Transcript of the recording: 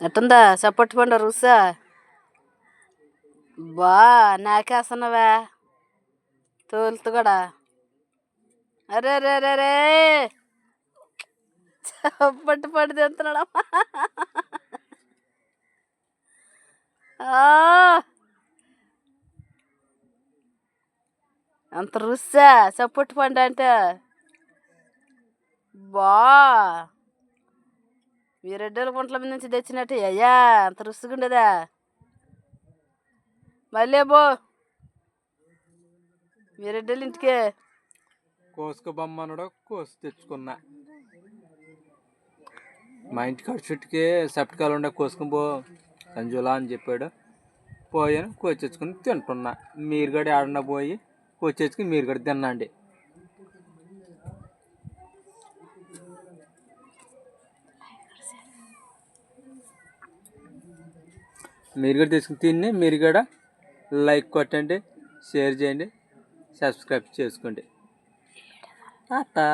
ఎట్టుందా చప్పటి పండు రుసా? బా నాకేస్తున్నావా. తోలుతు కూడా. అరే అరే రే అరే. చప్పటి పండు తింటున్నాడమ్మా ఆ! అంత రుస్సా చప్పటి పండు అంటే? బా. మీ రెడ్డల గుంట్ల మీద నుంచి తెచ్చినట్టు అయ్యా అంత రుసుగుండదా? మళ్ళీ బో మీ రెడ్డల ఇంటికే. కోసుకు బొమ్మనుడు కోసి తెచ్చుకున్నా. మా ఇంటి కాడ చుట్టుకే సెప్టికాలు ఉండే కోసుకుని పో సంజులా అని చెప్పాడు. పోయాను కోచెచ్చుకుని తింటున్నా. మీరు కూడా ఆడన పోయి కోచెచ్చుకుని మీరు కూడా తినండి మీరు కూడా తీసుకుని తిని మీరు కూడా లైక్ కొట్టండి షేర్ చేయండి సబ్స్క్రైబ్ చేసుకోండి. టాటా.